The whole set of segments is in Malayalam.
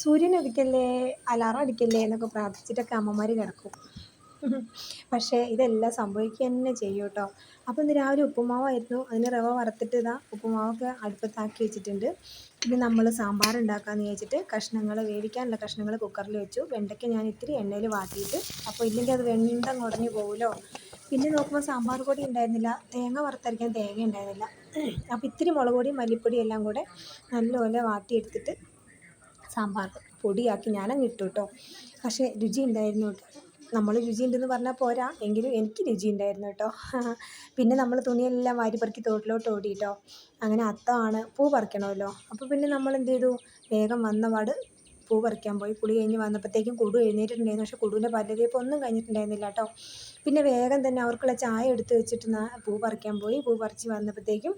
സൂര്യൻ ഉദിക്കല്ലേ അലാറം അടിക്കല്ലേ എന്നൊക്കെ പ്രാർത്ഥിച്ചിട്ടൊക്കെ അമ്മമാർ കിടക്കും. പക്ഷേ ഇതെല്ലാം സംഭവിക്കുക തന്നെ ചെയ്യും കേട്ടോ. അപ്പോൾ ഇന്ന് രാവിലെ ഉപ്പുമാവായിരുന്നു. അതിന് റവ വറുത്തിട്ട് ഇതാ ഉപ്പുമാവൊക്കെ അടുപ്പത്താക്കി വെച്ചിട്ടുണ്ട്. ഇനി നമ്മൾ സാമ്പാർ ഉണ്ടാക്കാമെന്ന് വിചാരിച്ചിട്ട് കഷ്ണങ്ങൾ വേവിക്കാനുള്ള കഷ്ണങ്ങൾ കുക്കറിൽ വെച്ചു. വെണ്ടയ്ക്ക ഞാൻ ഇത്തിരി എണ്ണയിൽ വാട്ടിയിട്ട്. അപ്പോൾ ഇല്ലെങ്കിൽ അത് വെണ്ടം കുടഞ്ഞു പോകുമല്ലോ പിന്നെ നോക്കുമ്പോൾ സാമ്പാർ പൊടി ഉണ്ടായിരുന്നില്ല. തേങ്ങ വറുത്തരയ്ക്കാൻ തേങ്ങ ഉണ്ടായിരുന്നില്ല. അപ്പോൾ ഇത്തിരി മുളക് പൊടിയും മല്ലിപ്പൊടിയും എല്ലാം കൂടെ നല്ലപോലെ വാട്ടിയെടുത്തിട്ട് സാമ്പാർ പൊടിയാക്കി ഞാനങ്ങ് ഇട്ടു കേട്ടോ പക്ഷേ രുചി ഉണ്ടായിരുന്നു കേട്ടോ നമ്മൾ രുചി ഉണ്ടെന്ന് പറഞ്ഞാൽ പോരാ. എങ്കിലും എനിക്ക് രുചി ഉണ്ടായിരുന്നു കേട്ടോ പിന്നെ നമ്മൾ തുണിയെല്ലാം വാരി പെറുക്കി തോട്ടിലോട്ട് ഓടി കേട്ടോ അങ്ങനെ അത്തമാണ് പൂ പറിക്കണമല്ലോ. അപ്പോൾ പിന്നെ നമ്മൾ എന്ത് ചെയ്തു വേഗം വന്ന വന്നപാട് പൂ പറിക്കാൻ പോയി. കുളി കഴിഞ്ഞ് വന്നപ്പോഴത്തേക്കും കുടു എഴുന്നേറ്റിട്ടുണ്ടായിരുന്നു. പക്ഷേ കുടുവിന്റെ പല്ലുതേപ്പ് ഒന്നും കഴിഞ്ഞിട്ടുണ്ടായിരുന്നില്ല കേട്ടോ പിന്നെ വേഗം തന്നെ അവർക്കുള്ള ചായ എടുത്ത് വെച്ചിട്ട് പൂ പറിക്കാൻ പോയി. പൂ പറിച്ച് വന്നപ്പോഴത്തേക്കും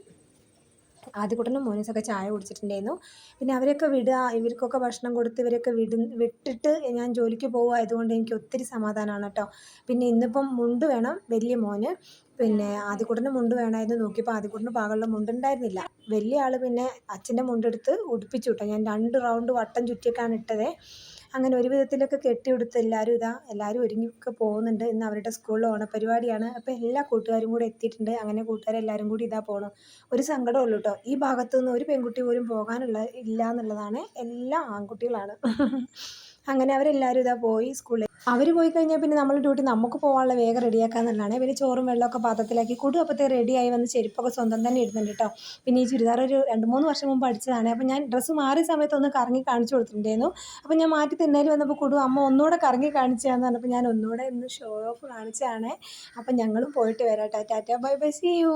ആദ്യക്കുട്ടനും മോനീസൊക്കെ ചായ കുടിച്ചിട്ടുണ്ടായിരുന്നു. പിന്നെ അവരൊക്കെ വിടുക ഇവർക്കൊക്കെ ഭക്ഷണം കൊടുത്ത് ഇവരൊക്കെ വിട വിട്ടിട്ട് ഞാൻ ജോലിക്ക് പോകുമായതുകൊണ്ട് എനിക്ക് ഒത്തിരി സമാധാനമാണ് കേട്ടോ. പിന്നെ ഇന്നിപ്പം മുണ്ട് വേണം വലിയ മോന്. പിന്നെ ആദ്യക്കുട്ടന് മുണ്ട് വേണമായിരുന്നു. നോക്കിയപ്പോൾ ആദ്യക്കുട്ടന് പാകമുള്ള മുണ്ടുണ്ടായിരുന്നില്ല. വലിയ ആൾ പിന്നെ അച്ഛന്റെ മുണ്ടെടുത്ത് ഉടുപ്പിച്ചു കേട്ടോ. ഞാൻ രണ്ട് റൗണ്ട് വട്ടം ചുറ്റിയൊക്കെയാണ് ഇട്ടത്. അങ്ങനെ ഒരു വിധത്തിലൊക്കെ കെട്ടിയെടുത്ത് എല്ലാവരും ഇതാ എല്ലാവരും ഒരുങ്ങിയൊക്കെ പോകുന്നുണ്ട്. ഇന്ന് അവരുടെ സ്കൂളിൽ ഓണപ്പരിപാടിയാണ് അപ്പോൾ എല്ലാ കൂട്ടുകാരും കൂടെ എത്തിയിട്ടുണ്ട്. അങ്ങനെ കൂട്ടുകാരെല്ലാവരും കൂടി ഇതാ പോകണം ഒരു സങ്കടമുള്ളൂ കേട്ടോ ഈ ഭാഗത്തു നിന്ന് ഒരു പെൺകുട്ടി പോലും പോകാനുള്ള ഇല്ല എന്നുള്ളതാണ് എല്ലാ ആൺകുട്ടികളാണ്. അങ്ങനെ അവരെല്ലാവരും ഇതാ പോയി സ്കൂളിൽ. അവർ പോയി കഴിഞ്ഞാൽ പിന്നെ നമ്മൾ ഡ്യൂട്ടി നമുക്ക് പോകാനുള്ള വേഗം റെഡിയാക്കാന്നുള്ളതാണ് പിന്നെ ചോറും വെള്ളമൊക്കെ പാത്രത്തിലാക്കി കൊടു. അപ്പോഴത്തെ റെഡിയായി വന്ന് ചെരുപ്പൊക്കെ സ്വന്തം തന്നെ ഇടുന്നുണ്ട് കേട്ടോ പിന്നെ ഈ ചുരിദാർ ഒരു രണ്ട് മൂന്ന് വർഷം മുമ്പ് അടിച്ചതാണ് അപ്പോൾ ഞാൻ ഡ്രസ്സ് മാറിയ സമയത്ത് ഒന്ന് കറങ്ങി കാണിച്ചു കൊടുത്തിട്ടുണ്ടായിരുന്നു. അപ്പോൾ ഞാൻ മാറ്റി തിന്നേൽ വന്നപ്പോൾ കൊടു അമ്മ ഒന്നുകൂടെ കറങ്ങി കാണിച്ചതാന്ന് പറഞ്ഞപ്പോൾ ഞാൻ ഒന്നുകൂടെ ഇന്ന് ഷോ ഓഫ് കാണിച്ചതാണ് അപ്പം ഞങ്ങളും പോയിട്ട് വരാം tata bye bye see you